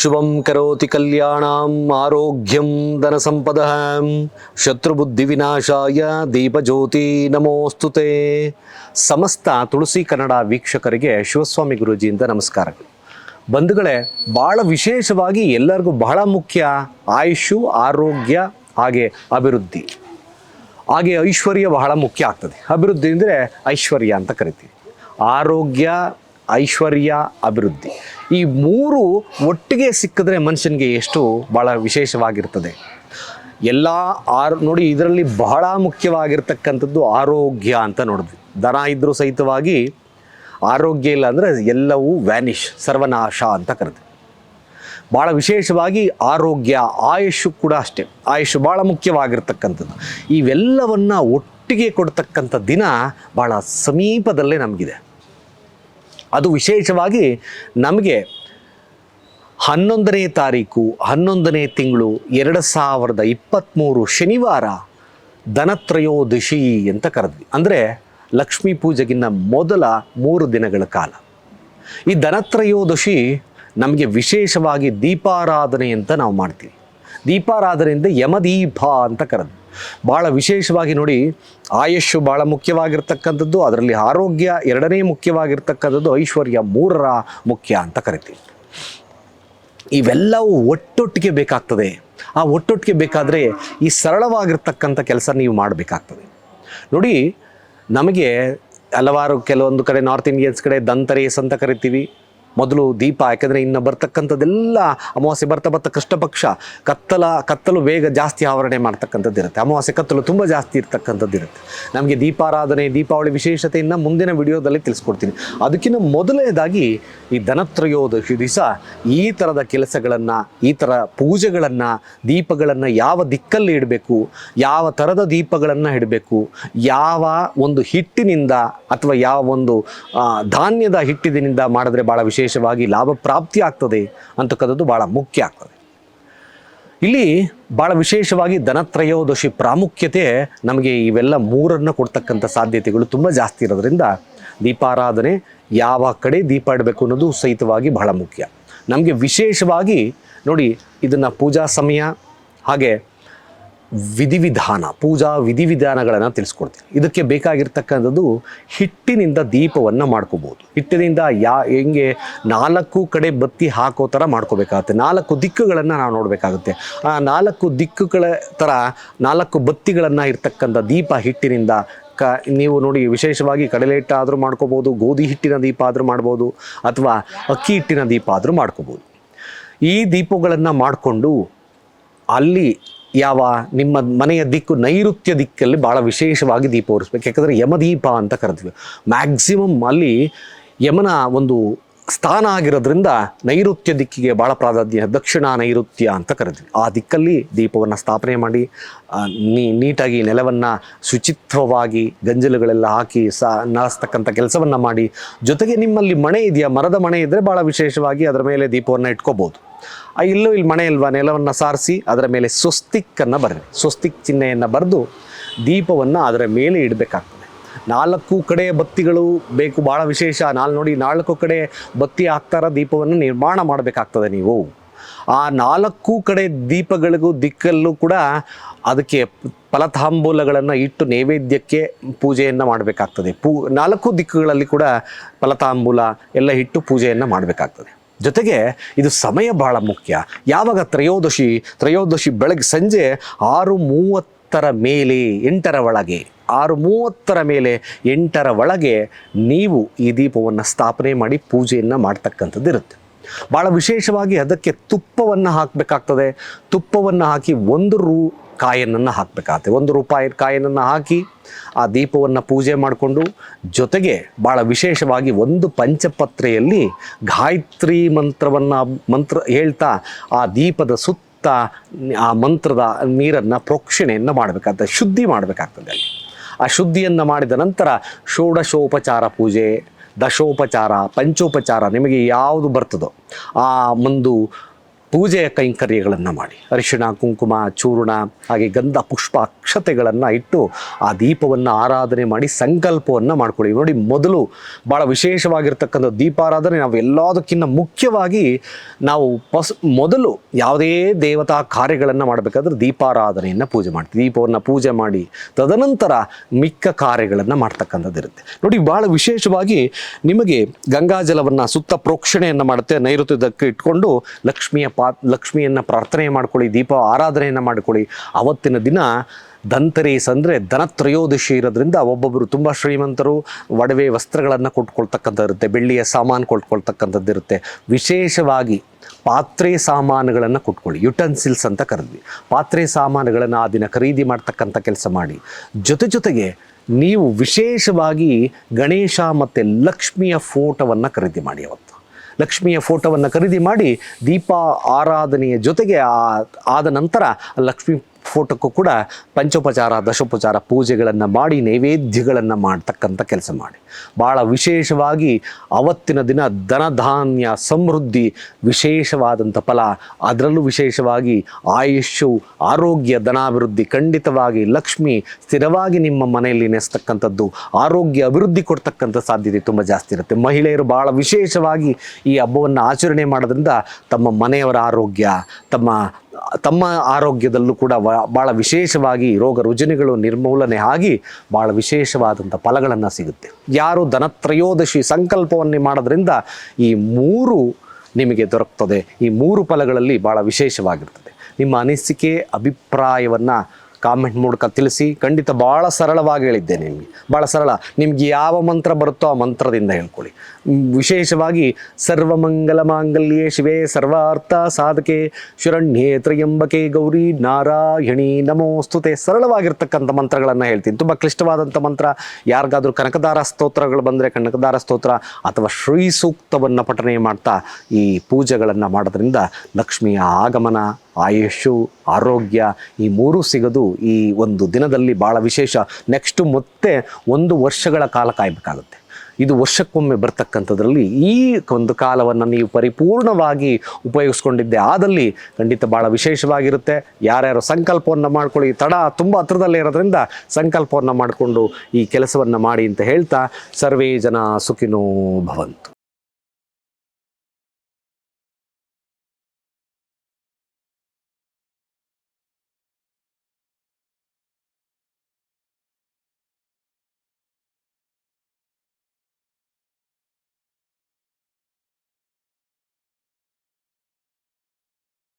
ಶುಭಂ ಕರೋತಿ ಕಲ್ಯಾಣಂ ಆರೋಗ್ಯಂ ಧನಸಂಪದ ಶತ್ರುಬುದ್ಧಿವಿನಾಶಾಯ ದೀಪಜ್ಯೋತಿ ನಮೋಸ್ತುತೆ ಸಮಸ್ತ ತುಳಸಿ ಕನ್ನಡ ವೀಕ್ಷಕರಿಗೆ ಶಿವಸ್ವಾಮಿ ಗುರೂಜಿಯಿಂದ ನಮಸ್ಕಾರಗಳು. ಬಂಧುಗಳೇ ಭಾಳ ವಿಶೇಷವಾಗಿ ಎಲ್ಲರಿಗೂ ಬಹಳ ಮುಖ್ಯ ಆಯುಷು ಆರೋಗ್ಯ, ಹಾಗೆ ಅಭಿವೃದ್ಧಿ. ಹಾಗೆ ಐಶ್ವರ್ಯ ಬಹಳ ಮುಖ್ಯ ಆಗ್ತದೆ. ಅಭಿವೃದ್ಧಿ ಅಂದರೆ ಐಶ್ವರ್ಯ ಅಂತ ಕರಿತೀವಿ. ಆರೋಗ್ಯ ಐಶ್ವರ್ಯ ಅಭಿವೃದ್ಧಿ. ಈ ಮೂರು ಒಟ್ಟಿಗೆ ಸಿಕ್ಕಿದ್ರೆ ಮನುಷ್ಯನಿಗೆ ಎಷ್ಟು ಭಾಳ ವಿಶೇಷವಾಗಿರ್ತದೆ. ಎಲ್ಲ ಆರ್, ನೋಡಿ ಇದರಲ್ಲಿ ಬಹಳ ಮುಖ್ಯವಾಗಿರ್ತಕ್ಕಂಥದ್ದು ಆರೋಗ್ಯ ಅಂತ ನೋಡಿದ್ವಿ ದನ ಇದ್ದರೂ ಸಹಿತವಾಗಿ ಆರೋಗ್ಯ ಇಲ್ಲ ಅಂದರೆ ಎಲ್ಲವೂ ವ್ಯಾನಿಷ್, ಸರ್ವನಾಶ ಅಂತ ಕರಿತೀವಿ ಭಾಳ ವಿಶೇಷವಾಗಿ ಆರೋಗ್ಯ ಆಯುಷು ಕೂಡ ಅಷ್ಟೇ. ಆಯುಷು ಭಾಳ ಮುಖ್ಯವಾಗಿರ್ತಕ್ಕಂಥದ್ದು. ಇವೆಲ್ಲವನ್ನು ಒಟ್ಟಿಗೆ ಕೊಡ್ತಕ್ಕಂಥ ದಿನ ಭಾಳ ಸಮೀಪದಲ್ಲೇ ನಮಗಿದೆ. ಅದು ವಿಶೇಷವಾಗಿ ನಮಗೆ ಹನ್ನೊಂದನೇ ತಾರೀಕು, ಹನ್ನೊಂದನೇ ತಿಂಗಳು ಎರಡು ಸಾವಿರದ ಇಪ್ಪತ್ತ್ಮೂರು ಶನಿವಾರ ಧನತ್ರಯೋದಶಿ ಅಂತ ಕರೆದ್ವಿ. ಅಂದರೆ ಲಕ್ಷ್ಮೀ ಪೂಜೆಗಿನ್ನ ಮೊದಲ ಮೂರು ದಿನಗಳ ಕಾಲ. ಈ ಧನತ್ರಯೋದಶಿ ನಮಗೆ ವಿಶೇಷವಾಗಿ ದೀಪಾರಾಧನೆ ಅಂತ ನಾವು ಮಾಡ್ತೀವಿ. ದೀಪಾರಾಧನೆಯಿಂದ ಯಮದೀಪ ಅಂತ ಕರೆದು ಭಾಳ ವಿಶೇಷವಾಗಿ ನೋಡಿ ಆಯುಷು ಭಾಳ ಮುಖ್ಯವಾಗಿರ್ತಕ್ಕಂಥದ್ದು, ಅದರಲ್ಲಿ ಆರೋಗ್ಯ ಎರಡನೇ ಮುಖ್ಯವಾಗಿರ್ತಕ್ಕಂಥದ್ದು ಐಶ್ವರ್ಯ ಮೂರರ ಮುಖ್ಯ ಅಂತ ಕರಿತೀವಿ. ಇವೆಲ್ಲವೂ ಒಟ್ಟೊಟ್ಟಿಗೆ ಬೇಕಾಗ್ತದೆ. ಆ ಒಟ್ಟೊಟ್ಟಿಗೆ ಬೇಕಾದರೆ ಈ ಸರಳವಾಗಿರ್ತಕ್ಕಂಥ ಕೆಲಸ ನೀವು ಮಾಡಬೇಕಾಗ್ತದೆ. ನೋಡಿ, ನಮಗೆ ಹಲವಾರು ಕೆಲವೊಂದು ಕಡೆ ನಾರ್ತ್ ಇಂಡಿಯನ್ಸ್ ಕಡೆ ದಂತರೇಸ್ ಅಂತ ಕರಿತೀವಿ. ಮೊದಲು ದೀಪ, ಯಾಕಂದರೆ ಇನ್ನು ಬರ್ತಕ್ಕಂಥದ್ದೆಲ್ಲ ಅಮಾವಾಸ್ಯೆ ಬರ್ತಾ ಬರ್ತಾ ಕೃಷ್ಣ ಪಕ್ಷ ಕತ್ತಲ, ಕತ್ತಲು ಬೇಗ ಜಾಸ್ತಿ ಆವರಣೆ ಮಾಡ್ತಕ್ಕಂಥದ್ದು ಇರುತ್ತೆ. ಅಮಾವಾಸ್ಯೆ, ಕತ್ತಲು ತುಂಬ ಜಾಸ್ತಿ ಇರ್ತಕ್ಕಂಥದ್ದು ಇರುತ್ತೆ. ನಮಗೆ ದೀಪಾರಾಧನೆ, ದೀಪಾವಳಿ ವಿಶೇಷತೆಯನ್ನು ಮುಂದಿನ ವಿಡಿಯೋದಲ್ಲಿ ತಿಳಿಸ್ಕೊಡ್ತೀನಿ. ಅದಕ್ಕಿಂತ ಮೊದಲನೇದಾಗಿ ಈ ಧನತ್ರಯೋದಶಿ ದಿವಸ ಈ ಥರದ ಕೆಲಸಗಳನ್ನು, ಈ ಥರ ಪೂಜೆಗಳನ್ನು, ದೀಪಗಳನ್ನು ಯಾವ ದಿಕ್ಕಲ್ಲಿ ಇಡಬೇಕು, ಯಾವ ಥರದ ದೀಪಗಳನ್ನು ಇಡಬೇಕು, ಯಾವ ಒಂದು ಹಿಟ್ಟಿನಿಂದ ಅಥವಾ ಯಾವ ಒಂದು ಧಾನ್ಯದ ಹಿಟ್ಟಿನಿಂದ ಮಾಡಿದ್ರೆ ಭಾಳ ವಿಶೇಷವಾಗಿ ಲಾಭ ಪ್ರಾಪ್ತಿ ಆಗ್ತದೆ ಅಂತಕ್ಕಂಥದ್ದು ಭಾಳ ಮುಖ್ಯ ಆಗ್ತದೆ. ಇಲ್ಲಿ ಭಾಳ ವಿಶೇಷವಾಗಿ ಧನತ್ರಯೋದಶಿ ಪ್ರಾಮುಖ್ಯತೆ ನಮಗೆ ಇವೆಲ್ಲ ಮೂರನ್ನು ಕೊಡ್ತಕ್ಕಂಥ ಸಾಧ್ಯತೆಗಳು ತುಂಬ ಜಾಸ್ತಿ ಇರೋದ್ರಿಂದ ದೀಪಾರಾಧನೆ ಯಾವ ಕಡೆ ದೀಪ ಇಡಬೇಕು ಅನ್ನೋದು ಸಹಿತವಾಗಿ ಬಹಳ ಮುಖ್ಯ. ನಮಗೆ ವಿಶೇಷವಾಗಿ ನೋಡಿ ಇದನ್ನು ಪೂಜಾ ಸಮಯ ಹಾಗೆ ವಿಧಿವಿಧಾನ, ಪೂಜಾ ವಿಧಿವಿಧಾನಗಳನ್ನು ತಿಳಿಸ್ಕೊಡ್ತೀನಿ ಇದಕ್ಕೆ ಬೇಕಾಗಿರ್ತಕ್ಕಂಥದ್ದು ಹಿಟ್ಟಿನಿಂದ ದೀಪವನ್ನು ಮಾಡ್ಕೋಬೋದು. ಹಿಟ್ಟಿನಿಂದ ಯಾ, ಹೆಂಗೆ ನಾಲ್ಕು ಕಡೆ ಬತ್ತಿ ಹಾಕೋ ಥರ ಮಾಡ್ಕೋಬೇಕಾಗುತ್ತೆ. ನಾಲ್ಕು ದಿಕ್ಕುಗಳನ್ನು ನಾವು ನೋಡಬೇಕಾಗುತ್ತೆ. ಆ ನಾಲ್ಕು ದಿಕ್ಕುಗಳ ಥರ ನಾಲ್ಕು ಬತ್ತಿಗಳನ್ನು ಇರ್ತಕ್ಕಂಥ ದೀಪ ಹಿಟ್ಟಿನಿಂದ ಕ, ನೀವು ನೋಡಿ ವಿಶೇಷವಾಗಿ ಕಡಲೆ ಹಿಟ್ಟಾದರೂ ಮಾಡ್ಕೋಬೋದು, ಗೋಧಿ ಹಿಟ್ಟಿನ ದೀಪ ಆದರೂ ಮಾಡ್ಬೋದು, ಅಥವಾ ಅಕ್ಕಿ ಹಿಟ್ಟಿನ ದೀಪ ಆದರೂ ಮಾಡ್ಕೋಬೋದು. ಈ ದೀಪಗಳನ್ನು ಮಾಡಿಕೊಂಡು ಅಲ್ಲಿ ಯಾವ ನಿಮ್ಮ ಮನೆಯ ದಿಕ್ಕು, ನೈಋತ್ಯ ದಿಕ್ಕಲ್ಲಿ ಭಾಳ ವಿಶೇಷವಾಗಿ ದೀಪ ಉರಿಸ್ಬೇಕು. ಯಾಕಂದರೆ ಯಮದೀಪ ಅಂತ ಕರಿತೀವಿ ಮ್ಯಾಕ್ಸಿಮಮ್ ಅಲ್ಲಿ ಯಮನ ಒಂದು ಸ್ಥಾನ ಆಗಿರೋದ್ರಿಂದ ನೈಋತ್ಯ ದಿಕ್ಕಿಗೆ ಭಾಳ ಪ್ರಾಧಾನ್ಯ, ದಕ್ಷಿಣ ನೈಋತ್ಯ ಅಂತ ಕರಿತೀವಿ ಆ ದಿಕ್ಕಲ್ಲಿ ದೀಪವನ್ನು ಸ್ಥಾಪನೆ ಮಾಡಿ ನೀಟಾಗಿ ನೆಲವನ್ನು ಶುಚಿತ್ವವಾಗಿ ಗಂಜಲುಗಳೆಲ್ಲ ಹಾಕಿ ಸ ನಾಸ್ತಕ್ಕಂಥ ಕೆಲಸವನ್ನು ಮಾಡಿ, ಜೊತೆಗೆ ನಿಮ್ಮಲ್ಲಿ ಮಣೆ ಇದೆಯಾ? ಮರದ ಮಣೆ ಇದ್ದರೆ ಭಾಳ ವಿಶೇಷವಾಗಿ ಅದರ ಮೇಲೆ ದೀಪವನ್ನು ಇಟ್ಕೋಬೋದು. ಆ ಇಲ್ಲೂ ಇಲ್ಲಿ ಮನೆ ಇಲ್ವಾ ನೆಲವನ್ನು ಸಾರಿಸಿ ಅದರ ಮೇಲೆ ಸ್ವಸ್ತಿಕ್ಕನ್ನು ಬರ್ರಿ. ಸ್ವಸ್ತಿಕ್ ಚಿಹ್ನೆಯನ್ನು ಬರೆದು ದೀಪವನ್ನು ಅದರ ಮೇಲೆ ಇಡಬೇಕಾಗ್ತದೆ. ನಾಲ್ಕು ಕಡೆ ಬತ್ತಿಗಳು ಬೇಕು ಭಾಳ ವಿಶೇಷ. ನಾಲ್ ನೋಡಿ, ನಾಲ್ಕು ಕಡೆ ಬತ್ತಿ ಹಾಕ್ತಾರ ದೀಪವನ್ನು ನಿರ್ಮಾಣ ಮಾಡಬೇಕಾಗ್ತದೆ ನೀವು. ಆ ನಾಲ್ಕು ಕಡೆ ದೀಪಗಳಿಗೂ ದಿಕ್ಕಲ್ಲೂ ಕೂಡ ಅದಕ್ಕೆ ಫಲತಾಂಬೂಲಗಳನ್ನು ಇಟ್ಟು ನೈವೇದ್ಯಕ್ಕೆ ಪೂಜೆಯನ್ನು ಮಾಡಬೇಕಾಗ್ತದೆ. ಪೂ ನಾಲ್ಕು ದಿಕ್ಕುಗಳಲ್ಲಿ ಕೂಡ ಫಲತಾಂಬೂಲ ಎಲ್ಲ ಇಟ್ಟು ಪೂಜೆಯನ್ನು ಮಾಡಬೇಕಾಗ್ತದೆ. ಜೊತೆಗೆ ಇದು ಸಮಯ ಬಹಳ ಮುಖ್ಯ. ಯಾವಾಗ ತ್ರಯೋದಶಿ ತ್ರಯೋದಶಿ ಬೆಳಗ್ಗೆ ಸಂಜೆ ಆರು ಮೂವತ್ತರ ಮೇಲೆ ಎಂಟರ ಒಳಗೆ ಆರು ಮೂವತ್ತರ ಮೇಲೆ ಎಂಟರ ಒಳಗೆ ನೀವು ಈ ದೀಪವನ್ನು ಸ್ಥಾಪನೆ ಮಾಡಿ ಪೂಜೆಯನ್ನು ಮಾಡ್ತಕ್ಕಂಥದ್ದು ಇರುತ್ತೆ. ಭಾಳ ವಿಶೇಷವಾಗಿ ಅದಕ್ಕೆ ತುಪ್ಪವನ್ನು ಹಾಕಬೇಕಾಗ್ತದೆ. ತುಪ್ಪವನ್ನು ಹಾಕಿ ಒಂದು ರೂ ಕಾಯನನ್ನು ಹಾಕಬೇಕಾಗತ್ತೆ. ಒಂದು ರೂಪಾಯಿ ಕಾಯನನ್ನು ಹಾಕಿ ಆ ದೀಪವನ್ನು ಪೂಜೆ ಮಾಡಿಕೊಂಡು ಜೊತೆಗೆ ಭಾಳ ವಿಶೇಷವಾಗಿ ಒಂದು ಪಂಚಪತ್ರೆಯಲ್ಲಿ ಗಾಯತ್ರಿ ಮಂತ್ರವನ್ನು ಮಂತ್ರ ಹೇಳ್ತಾ ಆ ದೀಪದ ಸುತ್ತ ಆ ಮಂತ್ರದ ನೀರನ್ನು ಪ್ರೋಕ್ಷಣೆಯನ್ನು ಮಾಡಬೇಕಾಗ್ತದೆ, ಶುದ್ಧಿ ಮಾಡಬೇಕಾಗ್ತದೆ ಅಲ್ಲಿ. ಆ ಶುದ್ಧಿಯನ್ನು ಮಾಡಿದ ನಂತರ ಷೋಡಶೋಪಚಾರ ಪೂಜೆ, ದಶೋಪಚಾರ, ಪಂಚೋಪಚಾರ ನಿಮಗೆ ಯಾವುದು ಬರ್ತದೋ ಆ ಒಂದು ಪೂಜೆಯ ಕೈಂಕರ್ಯಗಳನ್ನು ಮಾಡಿ. ಅರಿಶಿಣ, ಕುಂಕುಮ, ಚೂರ್ಣ, ಹಾಗೆ ಗಂಧ ಪುಷ್ಪ ಅಕ್ಷತೆಗಳನ್ನು ಇಟ್ಟು ಆ ದೀಪವನ್ನು ಆರಾಧನೆ ಮಾಡಿ ಸಂಕಲ್ಪವನ್ನು ಮಾಡ್ಕೊಳ್ಳಿ. ನೋಡಿ, ಮೊದಲು ಭಾಳ ವಿಶೇಷವಾಗಿರ್ತಕ್ಕಂಥ ದೀಪಾರಾಧನೆ ನಾವು ಎಲ್ಲದಕ್ಕಿಂತ ಮುಖ್ಯವಾಗಿ ನಾವು ಪಸ್, ಮೊದಲು ಯಾವುದೇ ದೇವತಾ ಕಾರ್ಯಗಳನ್ನು ಮಾಡಬೇಕಾದ್ರೆ ದೀಪಾರಾಧನೆಯನ್ನು ಪೂಜೆ ಮಾಡ್ತೀವಿ. ದೀಪವನ್ನು ಪೂಜೆ ಮಾಡಿ ತದನಂತರ ಮಿಕ್ಕ ಕಾರ್ಯಗಳನ್ನು ಮಾಡ್ತಕ್ಕಂಥದ್ದಿರುತ್ತೆ ನೋಡಿ ಭಾಳ ವಿಶೇಷವಾಗಿ ನಿಮಗೆ ಗಂಗಾಜಲವನ್ನು ಸುತ್ತ ಪ್ರೋಕ್ಷಣೆಯನ್ನು ಮಾಡುತ್ತೆ. ನೈಋತ್ಯದಕ್ಕೆ ಇಟ್ಕೊಂಡು ಲಕ್ಷ್ಮಿಯ ಪಾ ಲಕ್ಷ್ಮಿಯನ್ನು ಪ್ರಾರ್ಥನೆ ಮಾಡ್ಕೊಳ್ಳಿ, ದೀಪ ಆರಾಧನೆಯನ್ನು ಮಾಡ್ಕೊಳ್ಳಿ. ಅವತ್ತಿನ ದಿನ ದಂತರೇಸ್ ಅಂದರೆ ದನತ್ರಯೋದಶಿ ಇರೋದ್ರಿಂದ ಒಬ್ಬೊಬ್ಬರು ತುಂಬ ಶ್ರೀಮಂತರು ಒಡವೆ ವಸ್ತ್ರಗಳನ್ನು ಕೊಟ್ಕೊಳ್ತಕ್ಕಂಥದ್ದು ಇರುತ್ತೆ ಬೆಳ್ಳಿಯ ಸಾಮಾನು ಕೊಟ್ಕೊಳ್ತಕ್ಕಂಥದ್ದು ಇರುತ್ತೆ ವಿಶೇಷವಾಗಿ ಪಾತ್ರೆ ಸಾಮಾನುಗಳನ್ನು ಕೊಟ್ಕೊಳ್ಳಿ ಯುಟೆನ್ಸಿಲ್ಸ್ ಅಂತ ಕರೆದ್ವಿ. ಪಾತ್ರೆ ಸಾಮಾನುಗಳನ್ನು ಆ ದಿನ ಖರೀದಿ ಮಾಡ್ತಕ್ಕಂಥ ಕೆಲಸ ಮಾಡಿ. ಜೊತೆ ಜೊತೆಗೆ ನೀವು ವಿಶೇಷವಾಗಿ ಗಣೇಶ ಮತ್ತು ಲಕ್ಷ್ಮಿಯ ಫೋಟೋವನ್ನು ಖರೀದಿ ಮಾಡಿ ಅವತ್ತು. ಲಕ್ಷ್ಮಿಯ ಫೋಟೋವನ್ನು ಖರೀದಿ ಮಾಡಿ ದೀಪ ಆರಾಧನೆಯ ಜೊತೆಗೆ ಆದ ನಂತರ ಲಕ್ಷ್ಮಿ ಫೋಟೋಕ್ಕೂ ಕೂಡ ಪಂಚೋಪಚಾರ, ದಶೋಪಚಾರ ಪೂಜೆಗಳನ್ನು ಮಾಡಿ, ನೈವೇದ್ಯಗಳನ್ನು ಮಾಡ್ತಕ್ಕಂಥ ಕೆಲಸ ಮಾಡಿ. ಭಾಳ ವಿಶೇಷವಾಗಿ ಅವತ್ತಿನ ದಿನ ಧನಧಾನ್ಯ ಸಮೃದ್ಧಿ ವಿಶೇಷವಾದಂಥ ಫಲ. ಅದರಲ್ಲೂ ವಿಶೇಷವಾಗಿ ಆಯುಷ್ಯು, ಆರೋಗ್ಯ, ಧನಾಭಿವೃದ್ಧಿ ಖಂಡಿತವಾಗಿ ಲಕ್ಷ್ಮಿ ಸ್ಥಿರವಾಗಿ ನಿಮ್ಮ ಮನೆಯಲ್ಲಿ ನೆಸ್ತಕ್ಕಂಥದ್ದು. ಆರೋಗ್ಯ ಅಭಿವೃದ್ಧಿ ಕೊಡ್ತಕ್ಕಂಥ ಸಾಧ್ಯತೆ ತುಂಬ ಜಾಸ್ತಿ ಇರುತ್ತೆ. ಮಹಿಳೆಯರು ಭಾಳ ವಿಶೇಷವಾಗಿ ಈ ಹಬ್ಬವನ್ನು ಆಚರಣೆ ಮಾಡೋದ್ರಿಂದ ತಮ್ಮ ಮನೆಯವರ ಆರೋಗ್ಯ, ತಮ್ಮ ತಮ್ಮ ಆರೋಗ್ಯದಲ್ಲೂ ಕೂಡ ಭಾಳ ವಿಶೇಷವಾಗಿ ರೋಗ ರುಜಿನಗಳು ನಿರ್ಮೂಲನೆ ಆಗಿ ಭಾಳ ವಿಶೇಷವಾದಂಥ ಫಲಗಳನ್ನು ಸಿಗುತ್ತೆ. ಯಾರು ಧನತ್ರಯೋದಶಿ ಸಂಕಲ್ಪವನ್ನೇ ಮಾಡೋದ್ರಿಂದ ಈ ಮೂರು ನಿಮಗೆ ದೊರಕ್ತದೆ. ಈ ಮೂರು ಫಲಗಳಲ್ಲಿ ಭಾಳ ವಿಶೇಷವಾಗಿರ್ತದೆ. ನಿಮ್ಮ ಅನಿಸಿಕೆ, ಅಭಿಪ್ರಾಯವನ್ನು ಕಾಮೆಂಟ್ ಮೂಲಕ ತಿಳಿಸಿ ಖಂಡಿತ ಭಾಳ ಸರಳವಾಗಿ ಹೇಳಿದ್ದೆ ನಿಮಗೆ. ಭಾಳ ಸರಳ. ನಿಮ್ಗೆ ಯಾವ ಮಂತ್ರ ಬರುತ್ತೋ ಆ ಮಂತ್ರದಿಂದ ಹೇಳ್ಕೊಳ್ಳಿ. ವಿಶೇಷವಾಗಿ ಸರ್ವಮಂಗಲ ಮಾಂಗಲ್ಯೇ ಶಿವೆ ಸರ್ವಾರ್ಥ ಸಾಧಕೆ ಶುರಣ್ಯೇ ತ್ರಯಂಬಕೆ ಗೌರಿ ನಾರಾಯಣಿ ನಮೋಸ್ತುತೆ ಸರಳವಾಗಿರ್ತಕ್ಕಂಥ ಮಂತ್ರಗಳನ್ನು ಹೇಳ್ತೀನಿ. ತುಂಬ ಕ್ಲಿಷ್ಟವಾದಂಥ ಮಂತ್ರ. ಯಾರಿಗಾದರೂ ಕನಕದಾರ ಸ್ತೋತ್ರಗಳು ಬಂದರೆ ಕನಕದಾರ ಸ್ತೋತ್ರ ಅಥವಾ ಶ್ರೀ ಸೂಕ್ತವನ್ನು ಪಠನೆ ಮಾಡ್ತಾ ಈ ಪೂಜೆಗಳನ್ನು ಮಾಡೋದ್ರಿಂದ ಲಕ್ಷ್ಮಿಯ ಆಗಮನ ಆಯುಷು, ಆರೋಗ್ಯ ಈ ಮೂರೂ ಸಿಗೋದು ಈ ಒಂದು ದಿನದಲ್ಲಿ ಭಾಳ ವಿಶೇಷ. ನೆಕ್ಸ್ಟು ಮತ್ತೆ ಒಂದು ವರ್ಷಗಳ ಕಾಲ ಕಾಯಬೇಕಾಗುತ್ತೆ. ಇದು ವರ್ಷಕ್ಕೊಮ್ಮೆ ಬರ್ತಕ್ಕಂಥದ್ರಲ್ಲಿ ಈ ಒಂದು ಕಾಲವನ್ನು ನೀವು ಪರಿಪೂರ್ಣವಾಗಿ ಉಪಯೋಗಿಸ್ಕೊಂಡಿದ್ದೆ ಆದಲ್ಲಿ ಖಂಡಿತ ಭಾಳ ವಿಶೇಷವಾಗಿರುತ್ತೆ. ಯಾರ್ಯಾರು ಸಂಕಲ್ಪವನ್ನು ಮಾಡ್ಕೊಳ್ಳಿ, ತಡ ತುಂಬ ಹತ್ರದಲ್ಲೇ ಇರೋದ್ರಿಂದ ಸಂಕಲ್ಪವನ್ನು ಮಾಡಿಕೊಂಡು ಈ ಕೆಲಸವನ್ನು ಮಾಡಿ ಅಂತ ಹೇಳ್ತಾ ಸರ್ವೇ ಜನ ಸುಖಿನೋ ಭವಂತು.